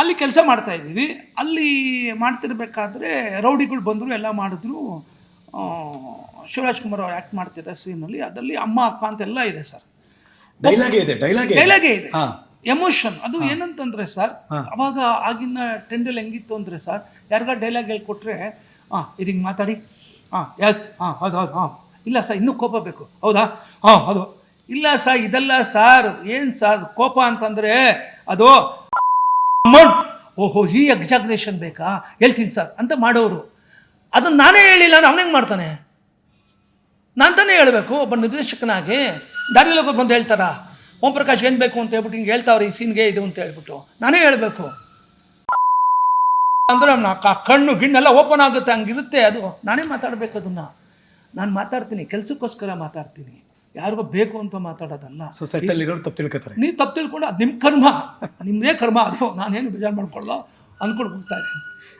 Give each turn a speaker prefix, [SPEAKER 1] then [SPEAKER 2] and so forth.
[SPEAKER 1] ಅಲ್ಲಿ ಕೆಲಸ ಮಾಡ್ತಾ ಇದ್ದೀವಿ ಅಲ್ಲಿ ಮಾಡ್ತಿರ್ಬೇಕಾದ್ರೆ ರೌಡಿಗಳು ಬಂದರು ಎಲ್ಲ ಮಾಡಿದ್ರು. ಆ, ಶಿವರಾಜ್ ಕುಮಾರ್ ಅವ್ರು ಆ್ಯಕ್ಟ್ ಮಾಡ್ತಿರೋ ಸೀನಲ್ಲಿ ಅದರಲ್ಲಿ ಅಮ್ಮ ಅಪ್ಪ ಅಂತೆಲ್ಲ ಇದೆ ಸರ್
[SPEAKER 2] ಡೈಲಾಗೇ ಇದೆ ಡೈಲಾಗೇ
[SPEAKER 1] ಡೈಲಾಗೇ ಇದೆ.
[SPEAKER 2] ಹಾ.
[SPEAKER 1] ಎಮೋಷನ್ ಅದು ಏನಂತಂದ್ರೆ ಸರ್ ಅವಾಗ ಆಗಿನ ಟ್ರೆಂಡಲ್ಲಿ ಹೆಂಗಿತ್ತು ಅಂದರೆ ಸರ್ ಯಾರಿಗ ಡೈಲಾಗ್ ಹೇಳ್ಕೊಟ್ರೆ ಹಾಂ ಇದು ಹಿಂಗೆ ಮಾತಾಡಿ. ಹಾಂ ಎಸ್ ಹಾಂ ಹೌದು ಹೌದು ಹಾಂ. ಇಲ್ಲ ಸರ್ ಇನ್ನೂ ಕೋಪ ಬೇಕು. ಹೌದಾ? ಹಾಂ ಹೌದು. ಇಲ್ಲ ಸರ್ ಇದೆಲ್ಲ ಸರ್ ಏನು ಸರ್ ಕೋಪ ಅಂತಂದರೆ ಅದು ಅಮೌಂಟ್ ಓಹೋ, ಈ ಎಕ್ಸಾಗ್ನೇಷನ್ ಬೇಕಾ? ಹೇಳ್ತೀನಿ ಸರ್ ಅಂತ ಮಾಡೋರು. ಅದನ್ನು ನಾನೇ ಹೇಳಿಲ್ಲ ಅಂದ್ರೆ ಅವನೇಗೆ ಮಾಡ್ತಾನೆ? ನಾನು ತಾನೇ ಹೇಳಬೇಕು, ಒಬ್ಬ ನಿರ್ದೇಶಕನಾಗಿ. ಹೋಗೋರು ಬಂದು ಹೇಳ್ತಾರ? ಓಂ ಪ್ರಕಾಶ್ ಏನು ಬೇಕು ಅಂತ ಹೇಳ್ಬಿಟ್ಟು ಹಿಂಗೆ ಹೇಳ್ತಾವ್ರೆ, ಈ ಸೀನ್ಗೆ ಇದು ಅಂತ ಹೇಳ್ಬಿಟ್ಟು. ನಾನೇ ಹೇಳಬೇಕು. ಅಂದ್ರೆ ನಾ ಕ- ಕಣ್ಣು ಗಿಣ್ಣೆಲ್ಲ ಓಪನ್ ಆಗುತ್ತೆ, ಹಂಗಿರುತ್ತೆ ಅದು. ನಾನೇ ಮಾತಾಡಬೇಕು ಅದನ್ನು. ನಾನು ಮಾತಾಡ್ತೀನಿ, ಕೆಲಸಕ್ಕೋಸ್ಕರ ಮಾತಾಡ್ತೀನಿ. ಯಾರಿಗೋ ಬೇಕು ಅಂತ ಮಾತಾಡೋದಲ್ಲ
[SPEAKER 2] ಸೊ ಸೆಟ್ಟಲ್ಲಿ ಇರೋರು ತಪ್ಪು ತಿಳ್ಕೊತಾರೆ.
[SPEAKER 1] ನೀವು ತಪ್ಪು ತಿಳ್ಕೊಂಡು ಅದು ನಿಮ್ಮ ಕರ್ಮ ನಿಮ್ಮದೇ ಕರ್ಮ ಅದು ನಾನೇನು ಬೇಜಾರು ಮಾಡ್ಕೊಳ್ಳೋ ಅಂದ್ಕೊಂಡು ಹೋಗ್ತಾ ಇದ್ದೀನಿ.